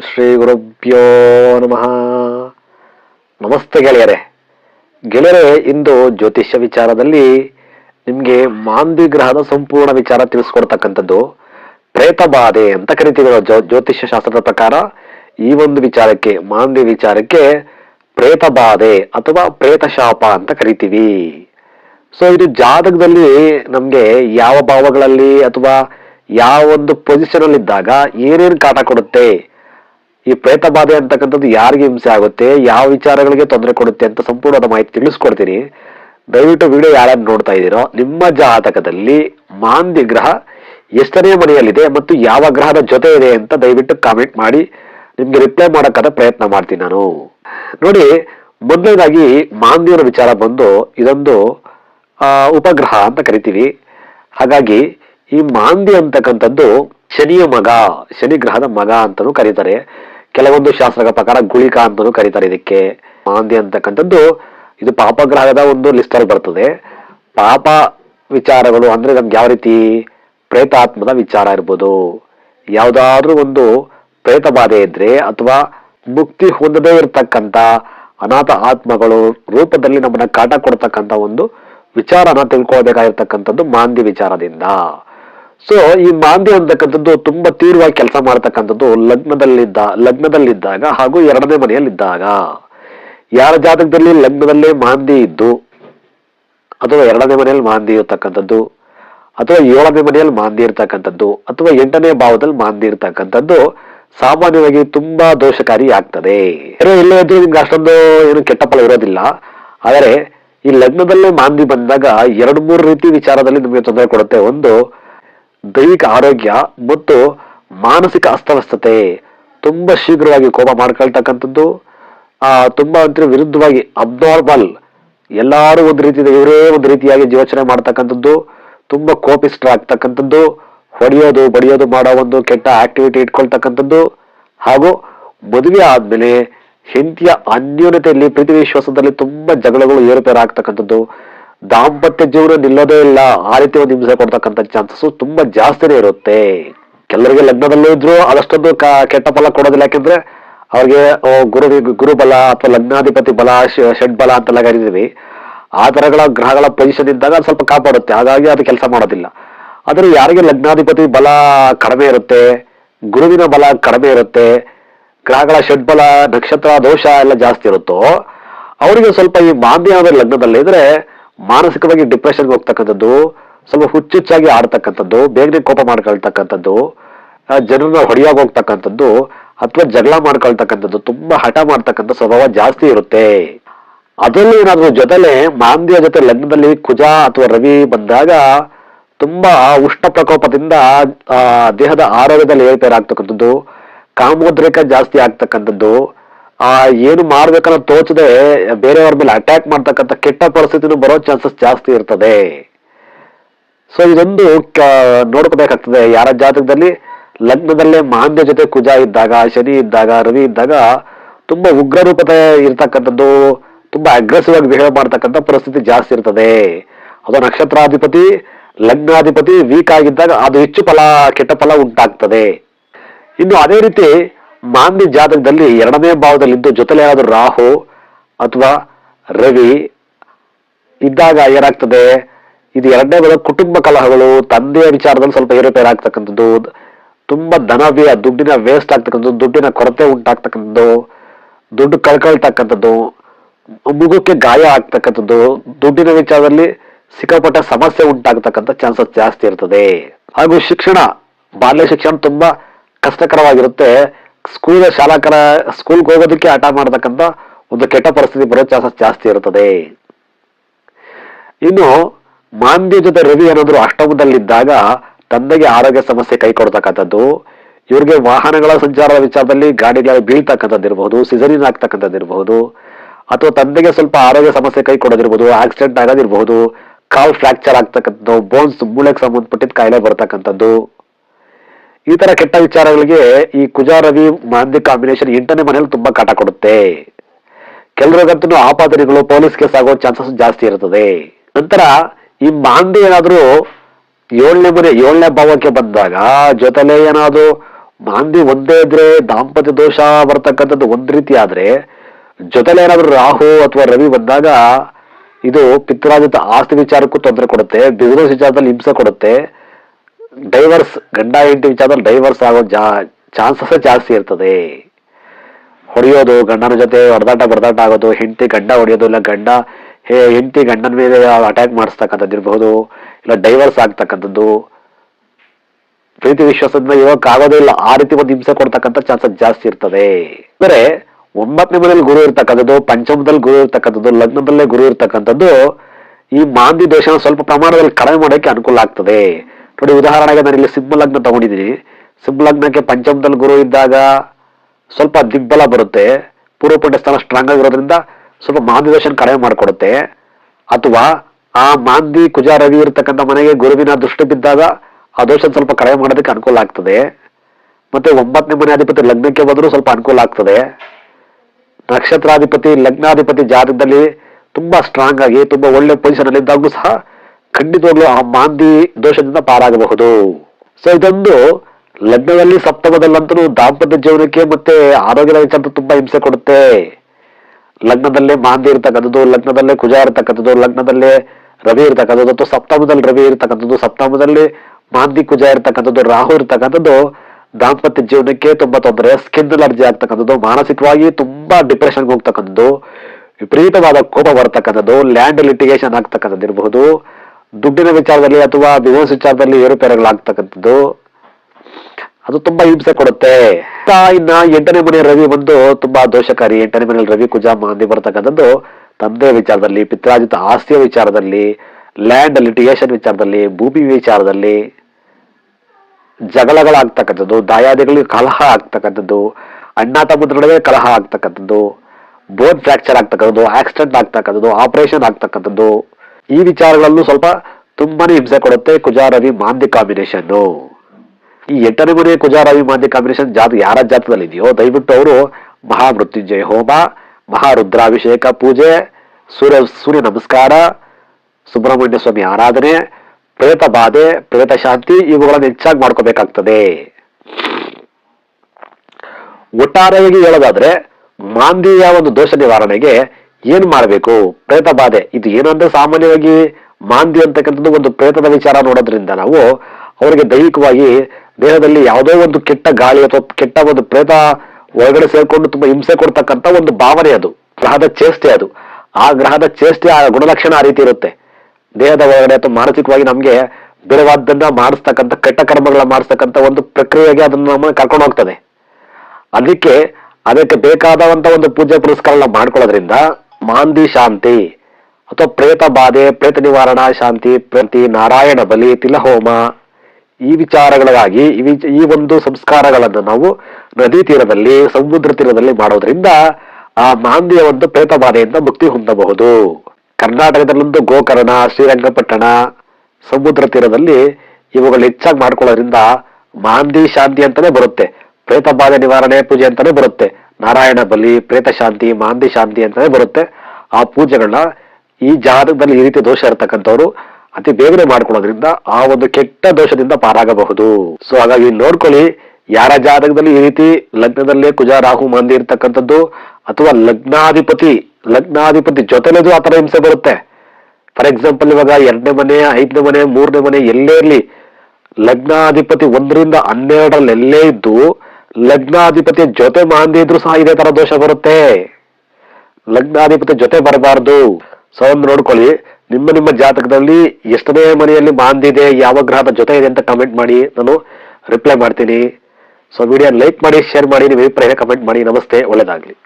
ಶ್ರೀ ಗುರುಭ್ಯೋ ನಮಃ. ನಮಸ್ತೆ ಗೆಳೆಯರೆ. ಗೆಳೆಯರೆ, ಇಂದು ಜ್ಯೋತಿಷ್ಯ ವಿಚಾರದಲ್ಲಿ ನಿಮಗೆ ಮಾಂದಿ ಗ್ರಹದ ಸಂಪೂರ್ಣ ವಿಚಾರ ತಿಳಿಸ್ಕೊಡ್ತಕ್ಕಂಥದ್ದು ಪ್ರೇತ ಬಾಧೆ ಅಂತ ಕರಿತೀವಿ ಜ್ಯೋ- ಜ್ಯೋತಿಷ್ಯ ಶಾಸ್ತ್ರದ ಪ್ರಕಾರ. ಈ ಒಂದು ವಿಚಾರಕ್ಕೆ, ಮಾಂದಿ ವಿಚಾರಕ್ಕೆ ಪ್ರೇತ ಬಾಧೆ ಅಥವಾ ಪ್ರೇತ ಶಾಪ ಅಂತ ಕರಿತೀವಿ. ಸೊ, ಇದು ಜಾತಕದಲ್ಲಿ ನಮ್ಗೆ ಯಾವ ಭಾವಗಳಲ್ಲಿ ಅಥವಾ ಯಾವ ಒಂದು ಪೊಸಿಷನ್ ಅಲ್ಲಿ ಇದ್ದಾಗ ಏನೇನು ಕಾಟ ಕೊಡುತ್ತೆ? ಈ ಪ್ರೇತ ಬಾಧೆ ಅಂತಕ್ಕಂಥದ್ದು ಯಾರಿಗೆ ಹಿಂಸೆ ಆಗುತ್ತೆ, ಯಾವ ವಿಚಾರಗಳಿಗೆ ತೊಂದರೆ ಕೊಡುತ್ತೆ ಅಂತ ಸಂಪೂರ್ಣವಾದ ಮಾಹಿತಿ ತಿಳಿಸ್ಕೊಡ್ತೀನಿ. ದಯವಿಟ್ಟು ವಿಡಿಯೋ ಯಾರ್ಯಾರು ನೋಡ್ತಾ ಇದ್ದೀರೋ, ನಿಮ್ಮ ಜಾತಕದಲ್ಲಿ ಮಾಂದಿ ಗ್ರಹ ಎಷ್ಟನೇ ಮನೆಯಲ್ಲಿದೆ ಮತ್ತು ಯಾವ ಗ್ರಹದ ಜೊತೆ ಇದೆ ಅಂತ ದಯವಿಟ್ಟು ಕಾಮೆಂಟ್ ಮಾಡಿ, ನಿಮ್ಗೆ ರಿಪ್ಲೈ ಮಾಡೋಕ್ಕಾದ ಪ್ರಯತ್ನ ಮಾಡ್ತೀನಿ ನಾನು. ನೋಡಿ, ಮೊದಲನೇದಾಗಿ ಮಾಂದಿಯರ ವಿಚಾರ ಬಂದು ಇದೊಂದು ಉಪಗ್ರಹ ಅಂತ ಕರಿತೀವಿ. ಹಾಗಾಗಿ ಈ ಮಾಂದಿ ಅಂತಕ್ಕಂಥದ್ದು ಶನಿಯ ಮಗ, ಶನಿ ಗ್ರಹದ ಮಗ ಅಂತಲೂ ಕರೀತಾರೆ. ಕೆಲವೊಂದು ಶಾಸ್ತ್ರಗಳ ಪ್ರಕಾರ ಗುಳಿಕಾ ಅಂತಲೂ ಕರೀತಾರೆ ಇದಕ್ಕೆ. ಮಾಂದಿ ಅಂತಕ್ಕಂಥದ್ದು, ಇದು ಪಾಪಗ್ರಹದ ಒಂದು ಲಿಸ್ಟ್ ಅಲ್ಲಿ ಬರ್ತದೆ. ಪಾಪ ವಿಚಾರಗಳು ಅಂದ್ರೆ ನಮ್ಗೆ ಯಾವ ರೀತಿ? ಪ್ರೇತಾತ್ಮದ ವಿಚಾರ ಇರ್ಬೋದು. ಯಾವುದಾದ್ರೂ ಒಂದು ಪ್ರೇತ ಬಾಧೆ ಇದ್ರೆ ಅಥವಾ ಮುಕ್ತಿ ಹೊಂದದೇ ಇರತಕ್ಕಂತ ಅನಾಥ ಆತ್ಮಗಳು ರೂಪದಲ್ಲಿ ನಮ್ಮನ್ನ ಕಾಟ ಕೊಡ್ತಕ್ಕಂತ ಒಂದು ವಿಚಾರನ ತಿಳ್ಕೊಳ್ಬೇಕಾಗಿರ್ತಕ್ಕಂಥದ್ದು ಮಾಂದಿ ವಿಚಾರದಿಂದ. ಸೊ ಈ ಮಾಂದಿ ಅಂತಕ್ಕಂಥದ್ದು ತುಂಬಾ ತೀವ್ರವಾಗಿ ಕೆಲಸ ಮಾಡ್ತಕ್ಕಂಥದ್ದು ಲಗ್ನದಲ್ಲಿದ್ದ, ಲಗ್ನದಲ್ಲಿದ್ದಾಗ ಹಾಗೂ ಎರಡನೇ ಮನೆಯಲ್ಲಿದ್ದಾಗ. ಯಾರ ಜಾತಕದಲ್ಲಿ ಲಗ್ನದಲ್ಲೇ ಮಾಂದಿ ಇದ್ದು, ಅಥವಾ ಎರಡನೇ ಮನೆಯಲ್ಲಿ ಮಾಂದಿ ಇರತಕ್ಕಂಥದ್ದು, ಅಥವಾ ಏಳನೇ ಮನೆಯಲ್ಲಿ ಮಾಂದಿ ಇರ್ತಕ್ಕಂಥದ್ದು, ಅಥವಾ ಎಂಟನೇ ಭಾವದಲ್ಲಿ ಮಾಂದಿ ಇರ್ತಕ್ಕಂಥದ್ದು ಸಾಮಾನ್ಯವಾಗಿ ತುಂಬಾ ದೋಷಕಾರಿ ಆಗ್ತದೆ. ಇಲ್ಲೇ ಇದ್ರೂ ನಿಮ್ಗೆ ಅಷ್ಟೊಂದು ಏನು ಕೆಟ್ಟ ಫಲ ಇರೋದಿಲ್ಲ. ಆದರೆ ಈ ಲಗ್ನದಲ್ಲೇ ಮಾಂದಿ ಬಂದಾಗ ಎರಡು ಮೂರು ರೀತಿ ವಿಚಾರದಲ್ಲಿ ನಿಮಗೆ ತೊಂದರೆ ಕೊಡುತ್ತೆ. ಒಂದು ದೈಹಿಕ ಆರೋಗ್ಯ ಮತ್ತು ಮಾನಸಿಕ ಅಸ್ತವ್ಯಸ್ತತೆ ತುಂಬ ಶೀಘ್ರವಾಗಿ ಕೋಪ ಮಾಡ್ಕೊಳ್ತಕ್ಕಂಥದ್ದು ತುಂಬಾ ಒಂಥರ ವಿರುದ್ಧವಾಗಿ ಅಬ್ನಾರ್ಮಲ್ ಎಲ್ಲರೂ ಒಂದು ರೀತಿ ಇವರೇ ಒಂದು ರೀತಿಯಾಗಿ ಯೋಚನೆ ಮಾಡ್ತಕ್ಕಂಥದ್ದು, ತುಂಬಾ ಕೋಪಿಸ್ಟರಾಗ್ತಕ್ಕಂಥದ್ದು ಹೊಡೆಯೋದು, ಬಡಿಯೋದು ಮಾಡೋ ಒಂದು ಕೆಟ್ಟ ಆಕ್ಟಿವಿಟಿ ಇಟ್ಕೊಳ್ತಕ್ಕಂಥದ್ದು, ಹಾಗೂ ಮದುವೆ ಆದಮೇಲೆ ಹೆಂಡತಿಯ ಅನ್ಯೂನತೆಯಲ್ಲಿ ಪ್ರೀತಿ ವಿಶ್ವಾಸದಲ್ಲಿ ತುಂಬಾ ಜಗಳಗಳು ಏರುಪೇರು ಆಗ್ತಕ್ಕಂಥದ್ದು ದಾಂಪತ್ಯ ಜೀವನ ನಿಲ್ಲೋದೇ ಇಲ್ಲ, ಆ ರೀತಿ ಒಂದು ಹಿಂಸೆ ಕೊಡ್ತಕ್ಕಂಥ ಚಾನ್ಸಸ್ ತುಂಬಾ ಜಾಸ್ತಿನೇ ಇರುತ್ತೆ. ಕೆಲವರಿಗೆ ಲಗ್ನದಲ್ಲೂ ಇದ್ರು ಅದಷ್ಟೊಂದು ಕೆಟ್ಟ ಫಲ ಕೊಡೋದಿಲ್ಲ, ಯಾಕೆಂದ್ರೆ ಅವ್ರಿಗೆ ಗುರು ಗುರುಬಲ ಅಥವಾ ಲಗ್ನಾಧಿಪತಿ ಬಲ ಷಡ್ ಬಲ ಅಂತೆಲ್ಲ ಕರಿತೀವಿ. ಆ ತರಗಳ ಗ್ರಹಗಳ ಪೊಸಿಷನ್ ಇದ್ದಾಗ ಅದು ಸ್ವಲ್ಪ ಕಾಪಾಡುತ್ತೆ. ಹಾಗಾಗಿ ಅದು ಕೆಲಸ ಮಾಡೋದಿಲ್ಲ. ಆದರೆ ಯಾರಿಗೆ ಲಗ್ನಾಧಿಪತಿ ಬಲ ಕಡಿಮೆ ಇರುತ್ತೆ, ಗುರುವಿನ ಬಲ ಕಡಿಮೆ ಇರುತ್ತೆ, ಗ್ರಹಗಳ ಷಡ್ಬಲ ನಕ್ಷತ್ರ ದೋಷ ಎಲ್ಲ ಜಾಸ್ತಿ ಇರುತ್ತೋ, ಅವರಿಗೆ ಸ್ವಲ್ಪ ಈ ಮಾಂದ್ಯ ಲಗ್ನದಲ್ಲಿ ಇದ್ರೆ ಮಾನಸಿಕವಾಗಿ ಡಿಪ್ರೆಷನ್ಗೆ ಹೋಗ್ತಕ್ಕಂಥದ್ದು, ಸ್ವಲ್ಪ ಹುಚ್ಚುಚ್ಚಾಗಿ ಆಡ್ತಕ್ಕಂಥದ್ದು, ಬೇಗನೆ ಕೋಪ ಮಾಡ್ಕೊಳ್ತಕ್ಕಂಥದ್ದು ಜನರನ್ನ ಹೊಡೆಯಾಗಿ ಹೋಗ್ತಕ್ಕಂಥದ್ದು, ಅಥವಾ ಜಗಳ ಮಾಡ್ಕೊಳ್ತಕ್ಕಂಥದ್ದು, ತುಂಬಾ ಹಠ ಮಾಡ್ತಕ್ಕಂಥ ಸ್ವಭಾವ ಜಾಸ್ತಿ ಇರುತ್ತೆ. ಅದರಲ್ಲಿ ಏನಾದ್ರೂ ಜೊತೆಲೆ ಮಾಂದ್ಯ ಜೊತೆ ಲಗ್ನದಲ್ಲಿ ಕುಜ ಅಥವಾ ರವಿ ಬಂದಾಗ ತುಂಬಾ ಉಷ್ಣ ಪ್ರಕೋಪದಿಂದ ದೇಹದ ಆರೋಗ್ಯದಲ್ಲಿ ಏರ್ಪೇರಾಗ್ತಕ್ಕಂಥದ್ದು, ಕಾಮೋದ್ರೇಕ ಜಾಸ್ತಿ ಆಗ್ತಕ್ಕಂಥದ್ದು ಆ ಏನು ಮಾಡ್ಬೇಕನ್ನೋ ತೋಚದೆ ಬೇರೆಯವ್ರ ಮೇಲೆ ಅಟ್ಯಾಕ್ ಮಾಡ್ತಕ್ಕಂಥ ಕೆಟ್ಟ ಪರಿಸ್ಥಿತಿನೂ ಬರೋ ಚಾನ್ಸಸ್ ಜಾಸ್ತಿ ಇರ್ತದೆ. ಸೊ ಇದೊಂದು ನೋಡ್ಕೋಬೇಕಾಗ್ತದೆ. ಯಾರ ಜಾತಕದಲ್ಲಿ ಲಗ್ನದಲ್ಲೇ ಮಾಂದ್ಯ ಜೊತೆ ಕುಜ ಇದ್ದಾಗ, ಶನಿ ಇದ್ದಾಗ, ರವಿ ಇದ್ದಾಗ ತುಂಬಾ ಉಗ್ರ ರೂಪದ ಇರ್ತಕ್ಕಂಥದ್ದು, ತುಂಬಾ ಅಗ್ರೆಸಿವ್ ಆಗಿ ಬಿಹೇವ್ ಮಾಡ್ತಕ್ಕಂಥ ಪರಿಸ್ಥಿತಿ ಜಾಸ್ತಿ ಇರ್ತದೆ. ಅದು ನಕ್ಷತ್ರಾಧಿಪತಿ, ಲಗ್ನಾಧಿಪತಿ ವೀಕ್ ಆಗಿದ್ದಾಗ ಅದು ಹೆಚ್ಚು ಫಲ, ಕೆಟ್ಟ ಫಲ ಉಂಟಾಗ್ತದೆ. ಇನ್ನು ಅದೇ ರೀತಿ ಮಾಂದಿ ಜಾತಕದಲ್ಲಿ ಎರಡನೇ ಭಾವದಲ್ಲಿದ್ದು ಜೊತೆಲೆ ಯಾರಾದರೂ ರಾಹು ಅಥವಾ ರವಿ ಇದ್ದಾಗ ಏನಾಗ್ತದೆ? ಇದು ಎರಡನೇ ಭಾಗ ಕುಟುಂಬ ಕಲಹಗಳು, ತಂದೆಯ ವಿಚಾರದಲ್ಲಿ ಸ್ವಲ್ಪ ಏರುಪೇರು ಆಗ್ತಕ್ಕಂಥದ್ದು, ತುಂಬಾ ಧನ ವ್ಯಯ ದುಡ್ಡಿನ ವೇಸ್ಟ್ ಆಗ್ತಕ್ಕಂಥದ್ದು, ದುಡ್ಡಿನ ಕೊರತೆ ಉಂಟಾಗ್ತಕ್ಕಂಥದ್ದು, ದುಡ್ಡು ಕಳ್ಕೊಳ್ತಕ್ಕಂಥದ್ದು ಮುಖಕ್ಕೆ ಗಾಯ ಆಗ್ತಕ್ಕಂಥದ್ದು, ದುಡ್ಡಿನ ವಿಚಾರದಲ್ಲಿ ಸಿಕ್ಕಾಪಟ್ಟ ಸಮಸ್ಯೆ ಉಂಟಾಗ್ತಕ್ಕಂಥ ಚಾನ್ಸಸ್ ಜಾಸ್ತಿ ಇರ್ತದೆ. ಹಾಗೂ ಶಿಕ್ಷಣ, ಬಾಲ್ಯ ಶಿಕ್ಷಣ ತುಂಬಾ ಕಷ್ಟಕರವಾಗಿರುತ್ತೆ. ಸ್ಕೂಲ್ ಶಾಲಕರ ಸ್ಕೂಲ್ಗೆ ಹೋಗೋದಕ್ಕೆ ಹಠ ಮಾಡತಕ್ಕಂಥ ಒಂದು ಕೆಟ್ಟ ಪರಿಸ್ಥಿತಿ ಬರೋ ಚಾನ್ಸಸ್ ಜಾಸ್ತಿ ಇರುತ್ತದೆ. ಇನ್ನು ಮಾಂದ್ಯ ಜೊತೆ ರವಿ ಏನಾದ್ರು ಅಷ್ಟಮದಲ್ಲಿದ್ದಾಗ ತಂದೆಗೆ ಆರೋಗ್ಯ ಸಮಸ್ಯೆ ಕೈ ಕೊಡ್ತಕ್ಕಂಥದ್ದು, ಇವ್ರಿಗೆ ವಾಹನಗಳ ಸಂಚಾರದ ವಿಚಾರದಲ್ಲಿ ಗಾಡಿಗಳ ಬೀಳ್ತಕ್ಕಂಥದ್ದು ಇರಬಹುದು ಸಿಸರಿನ್ ಆಗ್ತಕ್ಕಂಥದ್ದು ಇರಬಹುದು, ಅಥವಾ ತಂದೆಗೆ ಸ್ವಲ್ಪ ಆರೋಗ್ಯ ಸಮಸ್ಯೆ ಕೈ ಕೊಡೋದಿರ್ಬೋದು ಆಕ್ಸಿಡೆಂಟ್ ಆಗೋದಿರ್ಬಹುದು, ಕಾಲ್ ಫ್ರಾಕ್ಚರ್ ಆಗ್ತಕ್ಕಂಥದ್ದು ಬೋನ್ಸ್ ಮೂಳೆಗೆ ಸಂಬಂಧಪಟ್ಟಿದ್ದ ಕಾಯಿಲೆ ಬರ್ತಕ್ಕಂಥದ್ದು. ಈ ತರ ಕೆಟ್ಟ ವಿಚಾರಗಳಿಗೆ ಈ ಕುಜ ರವಿ ಕಾಂಬಿನೇಷನ್ ಎಂಟನೇ ಮನೆಯಲ್ಲಿ ತುಂಬಾ ಕಾಟ ಕೊಡುತ್ತೆ. ಕೆಲವರಿಗಂತೂ ಆಪಾದನೆಗಳು ಪೊಲೀಸ್ ಕೇಸ್ ಆಗೋ ಚಾನ್ಸಸ್ ಜಾಸ್ತಿ ಇರುತ್ತದೆ ನಂತರ ಈ ಮಹಂದಿ ಏನಾದರೂ ಏಳನೇ ಮನೆ, ಏಳನೇ ಭಾವಕ್ಕೆ ಬಂದಾಗ ಜೊತೆಲೆ ಏನಾದರೂ ಮಹಂದಿ ಒಂದೇ ಇದ್ರೆ ದಾಂಪತ್ಯ ದೋಷ ಬರ್ತಕ್ಕಂಥದ್ದು ಒಂದ್ ರೀತಿ ಆದ್ರೆ ಜೊತೆಲೆ ಏನಾದರೂ ರಾಹು ಅಥವಾ ರವಿ ಬಂದಾಗ ಇದು ಪಿತ್ರಾಜಿತ ಆಸ್ತಿ ವಿಚಾರಕ್ಕೂ ತೊಂದರೆ ಕೊಡುತ್ತೆ ಬಿಸಿನೆಸ್ ವಿಚಾರದಲ್ಲಿ ಹಿಂಸೆ ಕೊಡುತ್ತೆ. ಡೈವರ್ಸ್, ಗಂಡ, ಹೆಂಡತಿ ವಿಚಾರದಲ್ಲಿ ಡೈವರ್ಸ್ ಆಗೋ ಜಾ, ಚಾನ್ಸಸ್ ಜಾಸ್ತಿ ಇರ್ತದೆ. ಹೊಡೆಯೋದು, ಗಂಡನ ಜೊತೆ ಹೊಡೆದಾಟ, ಬಡದಾಟ ಆಗೋದು, ಹೆಂಡತಿ ಗಂಡ ಹೊಡೆಯೋದು, ಇಲ್ಲ ಗಂಡ, ಹೇ, ಹೆಂಡತಿ ಗಂಡನ ಮೇಲೆ ಅಟ್ಯಾಕ್ ಮಾಡಿಸ್ತಕ್ಕಂಥದ್ದು ಇಲ್ಲ ಡೈವರ್ಸ್ ಆಗ್ತಕ್ಕಂಥದ್ದು. ಪ್ರೀತಿ, ವಿಶ್ವಾಸದಿಂದ ಇವಾಗ ಆಗೋದೇ ಇಲ್ಲ. ಆ ರೀತಿ ಒಂದು ಹಿಂಸೆ ಕೊಡ್ತಕ್ಕಂಥ ಚಾನ್ಸಸ್ ಜಾಸ್ತಿ ಇರ್ತದೆ. ಅಂದರೆ ಒಂಬತ್ತನೇ ಮನೇಲಿ ಗುರು ಇರ್ತಕ್ಕಂಥದ್ದು, ಪಂಚಮದಲ್ಲಿ ಗುರು ಇರ್ತಕ್ಕಂಥದ್ದು, ಲಗ್ನದಲ್ಲೇ ಗುರು ಇರ್ತಕ್ಕಂಥದ್ದು, ಈ ಮಾಂದಿ ದೋಷನ ಸ್ವಲ್ಪ ಪ್ರಮಾಣದಲ್ಲಿ ಕಡಿಮೆ ಮಾಡೋಕ್ಕೆ ಅನುಕೂಲ ಆಗ್ತದೆ. ನೋಡಿ, ಉದಾಹರಣೆಗೆ ನಾನು ಇಲ್ಲಿ ಸಿಂಹ ಲಗ್ನ ತಗೊಂಡಿದ್ದೀನಿ. ಸಿಂಹ ಲಗ್ನಕ್ಕೆ ಪಂಚಮದಲ್ಲಿ ಗುರು ಇದ್ದಾಗ ಸ್ವಲ್ಪ ದಿಗ್ಬಲ ಬರುತ್ತೆ. ಪೂರ್ವಪಟ್ಟ ಸ್ಥಾನ ಸ್ಟ್ರಾಂಗ್ ಆಗಿರೋದ್ರಿಂದ ಸ್ವಲ್ಪ ಮಾಂದಿ ದೋಷನ ಕಡಿಮೆ ಮಾಡಿಕೊಡುತ್ತೆ. ಅಥವಾ ಆ ಮಾಂದಿ, ಕುಜ, ರವಿ ಇರತಕ್ಕಂಥ ಮನೆಗೆ ಗುರುವಿನ ದೃಷ್ಟಿ ಬಿದ್ದಾಗ ಆ ದೋಷ ಸ್ವಲ್ಪ ಕಡಿಮೆ ಮಾಡೋದಕ್ಕೆ ಅನುಕೂಲ ಆಗ್ತದೆ. ಮತ್ತೆ ಒಂಬತ್ತನೇ ಮನೆ ಅಧಿಪತಿ ಲಗ್ನಕ್ಕೆ ಬಂದರೂ ಸ್ವಲ್ಪ ಅನುಕೂಲ ಆಗ್ತದೆ. ನಕ್ಷತ್ರಾಧಿಪತಿ, ಲಗ್ನಾಧಿಪತಿ ಜಾತಕದಲ್ಲಿ ತುಂಬಾ ಸ್ಟ್ರಾಂಗ್ ಆಗಿ, ತುಂಬಾ ಒಳ್ಳೆ ಪೊಸಿಷನ್ ಅಲ್ಲಿ ಇದ್ದಾಗೂ ಸಹ ಖಂಡಿತವಾಗ್ಲೂ ಆ ಮಾಂದಿ ದೋಷದಿಂದ ಪಾರಾಗಬಹುದು. ಸೊ ಇದೊಂದು ಲಗ್ನದಲ್ಲಿ ಸಪ್ತಮದಲ್ಲಂತೂ ದಾಂಪತ್ಯ ಜೀವನಕ್ಕೆ ಮತ್ತೆ ಆರೋಗ್ಯದ ವಿಚಾರ ತುಂಬಾ ಹಿಂಸೆ ಕೊಡುತ್ತೆ. ಲಗ್ನದಲ್ಲೇ ಮಾಂದಿ ಇರ್ತಕ್ಕಂಥದ್ದು, ಲಗ್ನದಲ್ಲೇ ಕುಜ ಇರ್ತಕ್ಕಂಥದ್ದು, ಲಗ್ನದಲ್ಲೇ ರವಿ ಇರ್ತಕ್ಕಂಥದ್ದು, ಅಥವಾ ಸಪ್ತಮದಲ್ಲಿ ರವಿ ಇರ್ತಕ್ಕಂಥದ್ದು, ಸಪ್ತಮದಲ್ಲಿ ಮಾಂದಿ ಕುಜ ಇರ್ತಕ್ಕಂಥದ್ದು, ರಾಹು ಇರ್ತಕ್ಕಂಥದ್ದು ದಾಂಪತ್ಯ ಜೀವನಕ್ಕೆ ತುಂಬಾ ತೊಂದರೆ ಸ್ಕಿನ್ ಅಲರ್ಜಿ ಆಗ್ತಕ್ಕಂಥದ್ದು, ಮಾನಸಿಕವಾಗಿ ತುಂಬಾ ಡಿಪ್ರೆಷನ್ಗೆ ಹೋಗ್ತಕ್ಕಂಥದ್ದು, ವಿಪರೀತವಾದ ಕೋಪ ಬರ್ತಕ್ಕಂಥದ್ದು ಲ್ಯಾಂಡ್ ಲಿಟಿಗೇಷನ್ ಆಗ್ತಕ್ಕಂಥದ್ದು ಇರಬಹುದು. ದುಡ್ಡಿನ ವಿಚಾರದಲ್ಲಿ ಅಥವಾ ಬಿಸಿನೆಸ್ ವಿಚಾರದಲ್ಲಿ ಏರುಪೇರುಗಳಾಗ್ತಕ್ಕಂಥದ್ದು ಅದು ತುಂಬಾ ಹಿಂಸೆ ಕೊಡುತ್ತೆ. ಇನ್ನ ಎಂಟನೇ ಮನೆಯ ರವಿ ಬಂದು ತುಂಬಾ ದೋಷಕಾರಿ. ಎಂಟನೇ ಮನೆಯಲ್ಲಿ ರವಿ, ಕುಜಾ, ಮಾಂದಿ ಬರ್ತಕ್ಕಂಥದ್ದು ತಂದೆ ವಿಚಾರದಲ್ಲಿ ಪಿತ್ರಾಜಿತ ಆಸ್ತಿಯ ವಿಚಾರದಲ್ಲಿ ಲ್ಯಾಂಡ್ ಲಿಟಿಗೇಷನ್ ವಿಚಾರದಲ್ಲಿ, ಭೂಮಿ ವಿಚಾರದಲ್ಲಿ ಜಗಳಗಳಾಗ್ತಕ್ಕಂಥದ್ದು, ದಾಯಾದಿಗಳಿಗೆ ಕಲಹ ಆಗ್ತಕ್ಕಂಥದ್ದು, ಅಣ್ಣ ತಮ್ಮದ ನಡುವೆ ಕಲಹ ಆಗ್ತಕ್ಕಂಥದ್ದು ಬೋನ್ ಫ್ರಾಕ್ಚರ್ ಆಗ್ತಕ್ಕಂಥದ್ದು ಆಕ್ಸಿಡೆಂಟ್ ಆಗ್ತಕ್ಕಂಥದ್ದು ಆಪರೇಷನ್ ಆಗ್ತಕ್ಕಂಥದ್ದು. ಈ ವಿಚಾರಗಳಲ್ಲೂ ಸ್ವಲ್ಪ ತುಂಬಾನೇ ಹಿಂಸೆ ಕೊಡುತ್ತೆ ಕುಜಾರವಿ ಮಾಂದಿ ಕಾಂಬಿನೇಷನ್ ಈ ಎಂಟನೇ ಮನೆ ಕುಜಾರವಿ ಮಾಂದಿ ಕಾಂಬಿನೇಷನ್ ಜಾತ ಯಾರ ಜಾತದಲ್ಲಿ ಇದೆಯೋ ದಯವಿಟ್ಟು ಅವರು ಮಹಾಮೃತ್ಯುಂಜಯ ಹೋಮ, ಮಹಾರುದ್ರಾಭಿಷೇಕ ಪೂಜೆ, ಸೂರ್ಯ ಸೂರ್ಯ ನಮಸ್ಕಾರ, ಸುಬ್ರಹ್ಮಣ್ಯ ಸ್ವಾಮಿ ಆರಾಧನೆ, ಪ್ರೇತ ಬಾಧೆ, ಪ್ರೇತ ಶಾಂತಿ, ಇವುಗಳನ್ನು ಹೆಚ್ಚಾಗಿ ಮಾಡ್ಕೋಬೇಕಾಗ್ತದೆ. ಒಟ್ಟಾರೆಯಾಗಿ ಹೇಳೋದಾದ್ರೆ ಮಾಂದಿಯ ಒಂದು ದೋಷ ನಿವಾರಣೆಗೆ ಏನ್ ಮಾಡಬೇಕು? ಪ್ರೇತ ಬಾಧೆ. ಇದು ಏನಂದ್ರೆ ಸಾಮಾನ್ಯವಾಗಿ ಮಾಂದಿ ಅಂತಕ್ಕಂಥದ್ದು ಒಂದು ಪ್ರೇತದ ವಿಚಾರ ನೋಡೋದ್ರಿಂದ ನಾವು ಅವರಿಗೆ ದೈಹಿಕವಾಗಿ ದೇಹದಲ್ಲಿ ಯಾವುದೋ ಒಂದು ಕೆಟ್ಟ ಗಾಳಿ ಅಥವಾ ಕೆಟ್ಟ ಒಂದು ಪ್ರೇತ ಒಳಗಡೆ ಸೇರ್ಕೊಂಡು ತುಂಬಾ ಹಿಂಸೆ ಕೊಡ್ತಕ್ಕಂಥ ಒಂದು ಭಾವನೆ ಅದು. ಗ್ರಹದ ಚೇಷ್ಟೆ ಅದು. ಆ ಗ್ರಹದ ಚೇಷ್ಟೆ, ಆ ಗುಣಲಕ್ಷಣ ಆ ರೀತಿ ಇರುತ್ತೆ. ದೇಹದ ಒಳಗಡೆ ಅಥವಾ ಮಾನಸಿಕವಾಗಿ ನಮಗೆ ಬೇರೆವಾದ್ದನ್ನ ಮಾಡಿಸ್ತಕ್ಕಂಥ, ಕೆಟ್ಟ ಕರ್ಮಗಳ ಮಾಡಿಸ್ತಕ್ಕಂಥ ಒಂದು ಪ್ರಕ್ರಿಯೆಗೆ ಅದನ್ನು ನಮ್ಮನ್ನು ಕರ್ಕೊಂಡು ಹೋಗ್ತದೆ. ಅದಕ್ಕೆ ಅದಕ್ಕೆ ಬೇಕಾದವಂತ ಒಂದು ಪೂಜೆ ಪುರಸ್ಕಾರ ಮಾಡ್ಕೊಳ್ಳೋದ್ರಿಂದ ಮಾಂದಿ ಶಾಂತಿ. ಅಥವಾ ಪ್ರೇತ ಬಾಧೆ, ಪ್ರೇತ ನಿವಾರಣಾ, ಶಾಂತಿ, ಪ್ರತಿ, ನಾರಾಯಣ, ಬಲಿ, ತಿಲಹೋಮ. ಈ ವಿಚಾರಗಳಿಗಾಗಿ ಈ ಒಂದು ಸಂಸ್ಕಾರಗಳನ್ನು ನಾವು ನದಿ ತೀರದಲ್ಲಿ, ಸಮುದ್ರ ತೀರದಲ್ಲಿ ಮಾಡೋದ್ರಿಂದ ಆ ಮಾಂದಿಯ ಒಂದು ಪ್ರೇತ ಬಾಧೆಯಿಂದ ಮುಕ್ತಿ ಹೊಂದಬಹುದು. ಕರ್ನಾಟಕದಲ್ಲೊಂದು ಗೋಕರ್ಣ, ಶ್ರೀರಂಗಪಟ್ಟಣ, ಸಮುದ್ರ ತೀರದಲ್ಲಿ ಇವುಗಳು ಹೆಚ್ಚಾಗಿ ಮಾಡ್ಕೊಳ್ಳೋದ್ರಿಂದ ಮಾಂದಿ ಶಾಂತಿ ಅಂತಾನೆ ಬರುತ್ತೆ. ಪ್ರೇತ ಬಾಧೆ ನಿವಾರಣೆ, ಪೂಜೆ ಅಂತಾನೆ ಬರುತ್ತೆ. ನಾರಾಯಣ ಬಲಿ, ಪ್ರೇತ ಶಾಂತಿ, ಮಾಂದಿ ಶಾಂತಿ ಅಂತಾನೆ ಬರುತ್ತೆ. ಆ ಪೂಜೆಗಳನ್ನ ಈ ಜಾತಕದಲ್ಲಿ ಈ ರೀತಿ ದೋಷ ಇರತಕ್ಕಂಥವ್ರು ಅತಿ ಬೇಗನೆ ಮಾಡ್ಕೊಳ್ಳೋದ್ರಿಂದ ಆ ಒಂದು ಕೆಟ್ಟ ದೋಷದಿಂದ ಪಾರಾಗಬಹುದು. ಸೊ ಹಾಗಾಗಿ ನೋಡ್ಕೊಳ್ಳಿ, ಯಾರ ಜಾತಕದಲ್ಲಿ ಈ ರೀತಿ ಲಗ್ನದಲ್ಲೇ ಕುಜ, ರಾಹು, ಮಾಂದಿ ಇರ್ತಕ್ಕಂಥದ್ದು ಅಥವಾ ಲಗ್ನಾಧಿಪತಿ ಲಗ್ನಾಧಿಪತಿ ಜೊತೆಲೇದು ಆ ತರ ಹಿಂಸೆ ಬರುತ್ತೆ. ಫಾರ್ ಎಕ್ಸಾಂಪಲ್ ಇವಾಗ ಎರಡನೇ ಮನೆ, ಐದನೇ ಮನೆ, ಮೂರನೇ ಮನೆ ಎಲ್ಲೇ ಇರಲಿ, ಲಗ್ನಾಧಿಪತಿ ಒಂದರಿಂದ ಹನ್ನೆರಡರಲ್ಲಿ ಎಲ್ಲೇ ಇದ್ದು ಲಗ್ನಾಧಿಪತಿ ಜೊತೆ ಮಾಂದಿ ಇದ್ರು ಸಹ ಇದೇ ತರ ದೋಷ ಬರುತ್ತೆ. ಲಗ್ನಾಧಿಪತಿ ಜೊತೆ ಬರಬಾರ್ದು. ಸೊ ನೋಡ್ಕೊಳ್ಳಿ. ನಿಮ್ಮ ನಿಮ್ಮ ಜಾತಕದಲ್ಲಿ ಎಷ್ಟನೇ ಮನೆಯಲ್ಲಿ ಮಾಂದಿದೆ ಯಾವ ಗ್ರಹದ ಜೊತೆ ಇದೆ ಅಂತ ಕಮೆಂಟ್ ಮಾಡಿ. ನಾನು ರಿಪ್ಲೈ ಮಾಡ್ತೀನಿ. ಸೊ ವಿಡಿಯೋ ಲೈಕ್ ಮಾಡಿ ಶೇರ್ ಮಾಡಿ, ನಿಮ್ಮ ಅಭಿಪ್ರಾಯ ಕಮೆಂಟ್ ಮಾಡಿ. ನಮಸ್ತೆ, ಒಳ್ಳೇದಾಗ್ಲಿ.